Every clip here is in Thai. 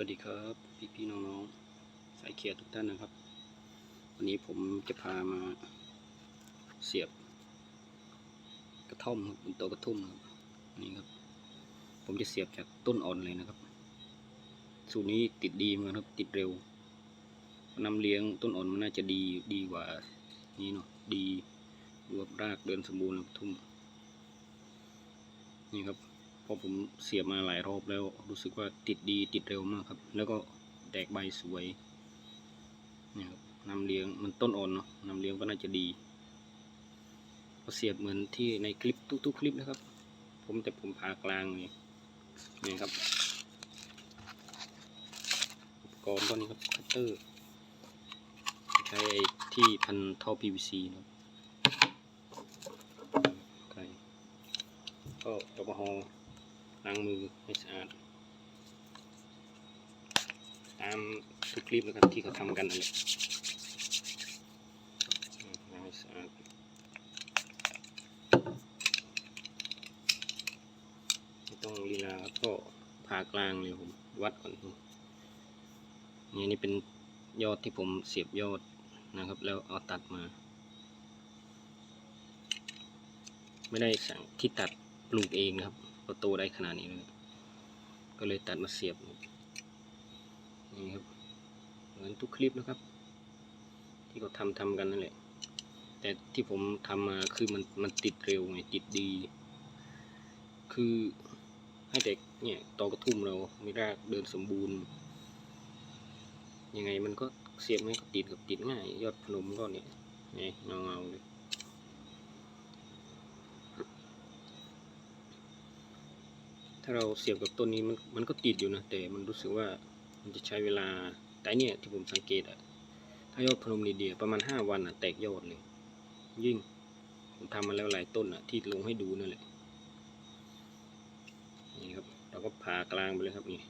วัสดีครับพี่พี่ๆน้องๆสายเขียร์ทุกท่านนะครับ วันนี้ผมจะพามาเสียบ กระท่อมครับนต๊ะกระทุ่มครับนี่ครับ ผมจะเสียบจากต้นอ่อนเลยนะครับ สูตรนี้ติดดีมือนกันครับติดเร็วนำเลี้ยงต้นอ่อนมันน่าจะดีดีกว่านี้เนาะดีรวบรากเดินสมบูรณ์ครับทุ่มนี่ครับ พอผมเสียบมาหลายรอบแล้ว รู้สึกว่าติดดีติดเร็วมากครับ แล้วก็แตกใบสวยนี่ครับนำเลี้ยงมันต้นอ่อนเนาะนำเลี้ยงก็น่าจะดีก็เสียบเหมือนที่ในคลิปทุกๆ คลิปนะครับ ผมแต่ผมผ่ากลางนี่นี่ครับอุปกรณ์ก็นี้ครับคัตเตอร์ใช้ที่พันท่อ PVC นะครับก่ก็แอลกอฮอล์ ล้างมือให้สะอาด ตามทุกคลิปนะครับที่เขาทำกันนั่นแหละล้างให้สะอาดไม่ต้องลีลาครับก็ผ่ากลางเลยผม วัดก่อนนี่นี่เป็นยอดที่ผมเสียบยอดนะครับ แล้วเอาตัดมา ไม่ได้สั่งที่ตัดปลูกเองนะครับ ก็โตได้ขนาดนี้เลยก็เลยตัดมาเสียบนี่ครับเหมือนทุกคลิปนะครับ ที่เขาทำทำกันนั่นแหละ แต่ที่ผมทำมาคือมันมันติดเร็วไงติดดี คือให้เด็กเนี่ยตอกระทุ่มเราไม่รากเดินสมบูรณ์ ยังไงมันก็เสียบไม่ก็ติดกับติดง่าย ยอดพนมก็เนี่ยนี่เงาเงาเลย ถ้าเราเสียบกับต้นนี้มันมันก็ติดอยู่นะ แต่มันรู้สึกว่ามันจะใช้เวลา แต่เนี่ยที่ผมสังเกตอะถ้ายอดพนมนีเดียประมาณห้าวันอะแตกยอดเลย ยิ่งผมทำมาแล้วหลายต้นอะที่ลงให้ดูนั่นแหละ นี่ครับ เราก็ผ่ากลางไปเลยครับนี่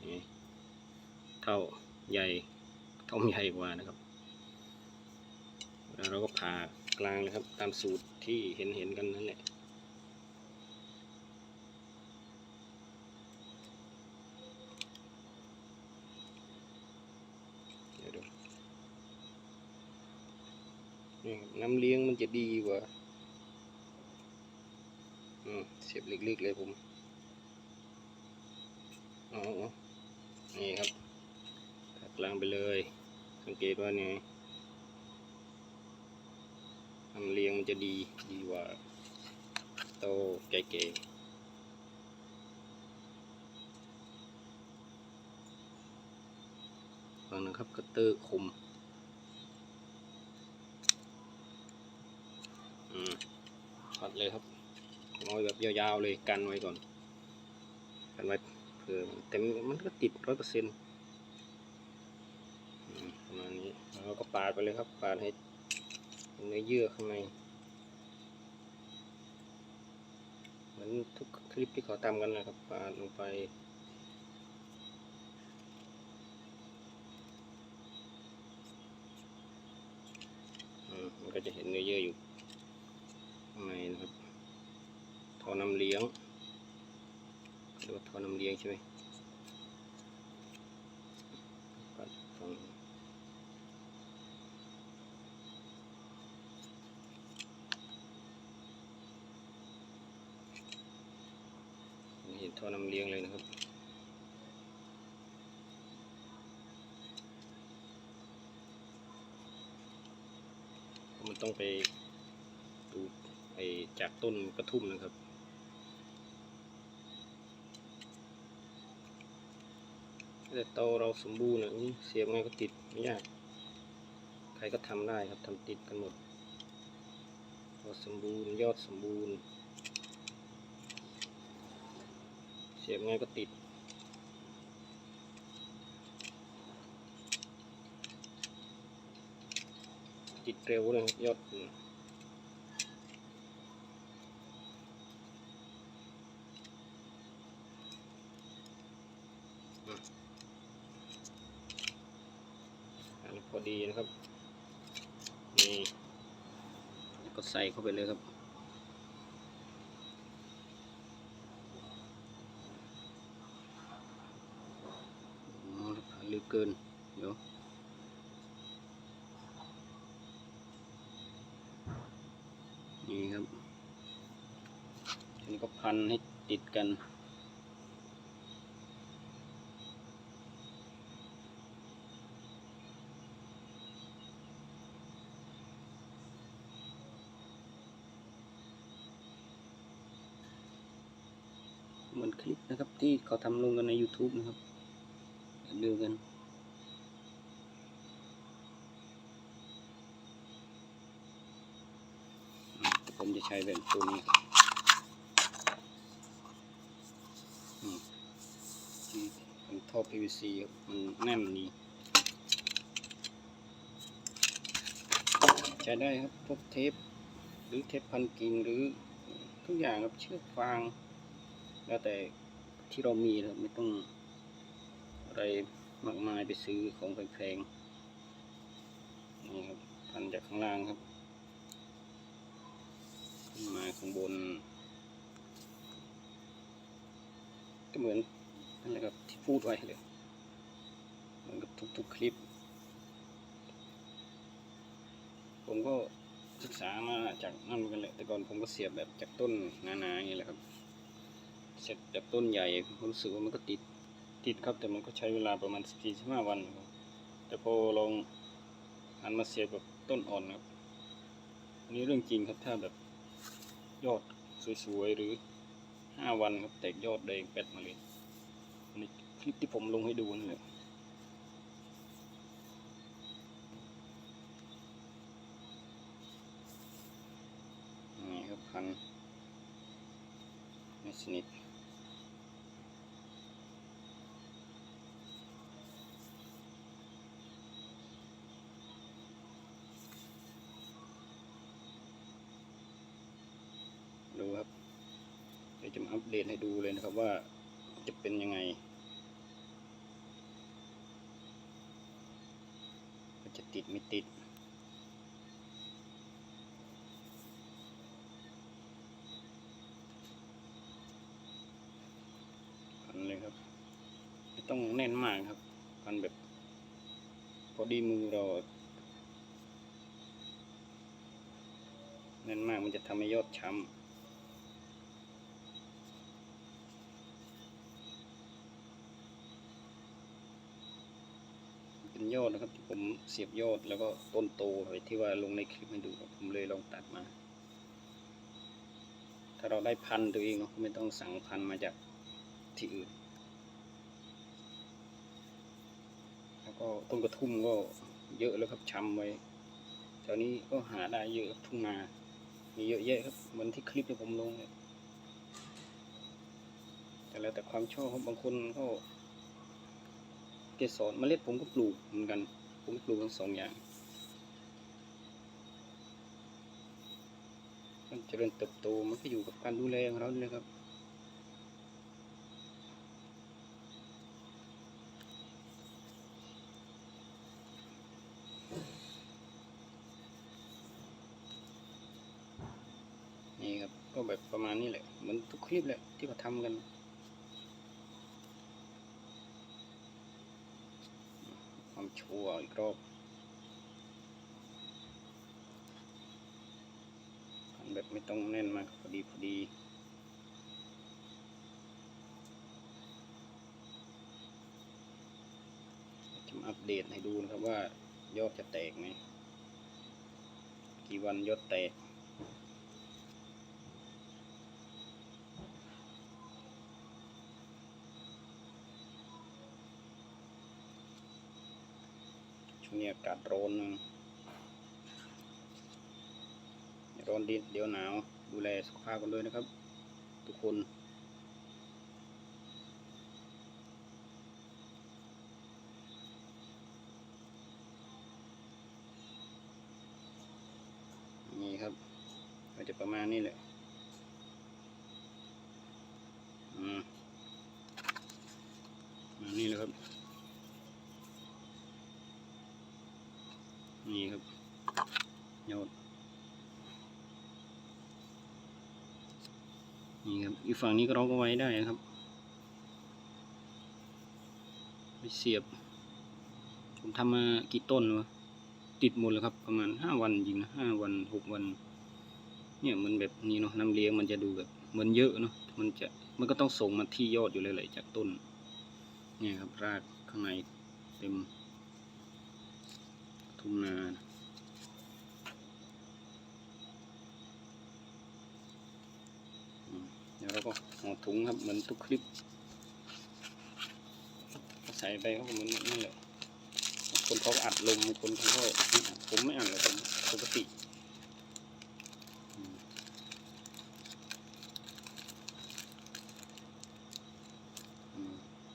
เท่าใหญ่เท่าใหญ่กว่านะครับแล้วเราก็ผ่ากลางเลยครับ ตามสูตรที่เห็นเห็นๆกันนั่นแหละ เดี๋ยวดู นี่น้ำเลี้ยงมันจะดีกว่าอืเสียบเล็กๆเลยผมอ๋อนี่ครับตัดกลางไปเลย สังเกตว่านี่น้ำเลี้ยงมันจะดีดีกว่าโตแก่ๆฟังนะครับคัตเตอร์คม อืมตัด เลยครับเอาแบบยาวๆเลยกันไว้ก่อน กันไว้เผื่อแต่มันก็ติดร้อยเปอร์เซ็นต์ประมาณนี้แล้วก็ปาดไปเลยครับ ปาดให้เนื้อเยื่อข้างในเหมือนทุกคลิปที่เขาทำกันนะครับปาดลงไปมันก็จะเห็นเนื้อเยื่ออยู่ข้างในนะครับ ท่อน้ำเลี้ยงเรียกว่าท่อน้ำเลี้ยงใช่ไหมเห็นท่อน้ำเลี้ยงเลยนะครับมันต้องไปดูไอจากต้นกระทุ่มนะครับ แต่โตเราสมบูรณ์อะนี่เสียบไงก็ติดไม่ยาก ใครก็ทำได้ครับทำติดกันหมดพอสมบูรณ์ยอดสมบูรณ์ เสียบไงก็ติดติดเร็วเลยยอดอืมอันนี้พอดีนะครับ นี่ ก็ใส่เข้าไปเลยครับ ลึกเกิน เดี๋ยวนี่ครับทีนี้ก็พันให้ติดกัน เหมือนคลิปนะครับ ที่เขาทำลงกันใน YouTube นะครับดูกันผมจะใช้แบบตัวนี้ครับมที่เป็นท่อ PVC ครับมันแน่นดีใช้ได้ครับพวกเทป หรือเทปพันกิ่งหรือทุกอย่างครับเชือกฟาง แล้วแต่ที่เรามีนะครับไม่ต้องอะไรมากมายไปซื้อของแพงๆนี่ครับพันจากข้างล่างครับขึ้นมาข้างบน ก็เหมือนนั่นแหละครับที่พูดไว้เลยเหมือนกับทุกๆคลิป ผมก็ศึกษามาจากนั่นมือนกันแหละแต่ก่อนผมก็เสียบแบบจากต้นหนาๆอย่างนี้แหละครับ เสร็จจากต้นใหญ่ผมรู้สึกว่ามันก็ติดติดครับ แต่มันก็ใช้เวลาประมาณสี่สิบห้าวันครับแต่พอลองหันมาเสียบแบบต้นอ่อนครับอันนี้เรื่องจริงครับถ้าแบบยอดสวยๆหรือห้าวันครับแตกยอดแดงเป็ดมาเลยอันคลิปที่ผมลงให้ดูนั่นแหละนี่ครับพันไม่สนิทดูครับ เดี๋ยว จะมาอัปเดตให้ดูเลยนะครับว่าจะเป็นยังไงจะติดไม่ติดพันเลยครับ ไม่ต้องแน่นมากครับ พันแบบ พอดีมือเรา แน่นมากมันจะทำให้ยอดช้ำ เป็น ยอดนะครับที่ผมเสียบยอดแล้วก็ต้นโตไปที่ว่าลงในคลิปให้ดูผมเลยลองตัดมา ถ้าเราได้พันตัวเองเนาะไม่ต้องสั่งพันมาจากที่อื่น แล้วก็ต้นกระทุ่มก็เยอะแล้วครับช้ำไว้แถวนี้ก็หาได้เยอะทุ่งนามีเยอะแยะครับเหมือนที่คลิปที่ผมลงเนี่ยแต่แล้วแต่ความชอบครับบางคนก็ เกสรเมล็ดผมก็ปลูกเหมือนกัน ผมปลูกทั้งสองอย่าง มันเจริญเติบโตมันก็อยู่กับการดูแลของเรานี่นะครับนี่ครับก็แบบประมาณนี้แหละเหมือนทุกคลิปแหละที่เขาทำกัน ความ ชัวร์อีกรอบทำแบบไม่ต้องแน่นมากพอดีพอดีจะมาอัปเดตให้ดูนะครับว่ายอดจะแตกไหมกี่วันยอดแตก ช่วงนี้อากาศร้อนนะร้อนดิเดี๋ยวหนาว ดูแลสุขภาพกันด้วยนะครับ ทุกคน นี่ครับก็จะประมาณนี้แหละ อืมประมาณนี้แหละครับ นี่ครับยอดนี่ครับอีกฝั่งนี้ก็เราก็ไว้ได้ครับไปเสียบ ผมทำมากี่ต้นวะติดหมดเลยครับ ประมาณห้าวันจริงนะห้าวันหกวัน เนี่ยมันแบบนี้เนาะน้ำเลี้ยงมันจะดูแบบเหมือนเยอะเนาะมันจะมันก็ต้องส่งมาที่ยอดอยู่เลยแหละจากต้น เนี่ยครับรากข้างในเต็ม ทุ่งนาเดี๋ยวเราก็ห่อถุงครับเหมือนทุกคลิป ใส่ไปเขาก็เหมือนนั่นแหละคนเขาอัดลมคนเขาก็ไม่อัดผมไม่อัดเลยผมปกติ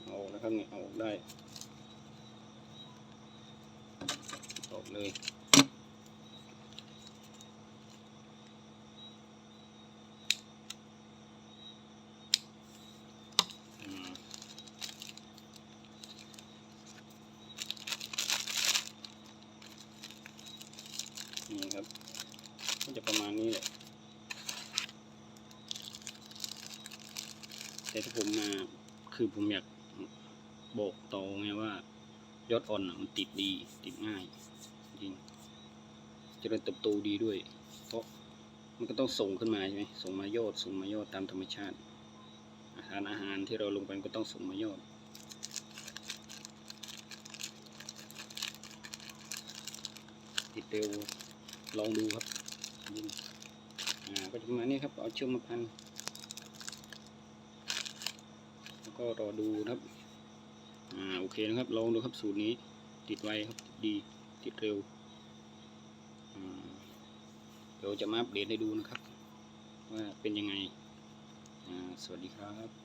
เอาแล้วครับเนี่ยเอาได้ออกเลยอืม นี่ครับก็จะประ มาณนี้แหละแต่ที่ผมมาคือผมอยากบอกต่อไงว่ายอดอ่อนมันติดดีติดง่ายจริงเจริญเติบโตดีด้วย เพราะมันก็ต้องส่งขึ้นมาใช่ไหมส่งมายอดส่งมายอดตามธรรมชาติ อาหารอาหารที่เราลงไปก็ต้องส่งมายอดติดเร็วลองดูครับ อืมอ่าก็จะประมาณนี้ครับเอาเชือกมาพันแล้วก็รอดูนะครับอ่าโอเคนะครับลองดูครับสูตรนี้ติดไวครับดีติดเร็วเดี๋ยวจะมาอัปเดตให้ดูนะครับ ว่าเป็นยังไงสวัสดีครับ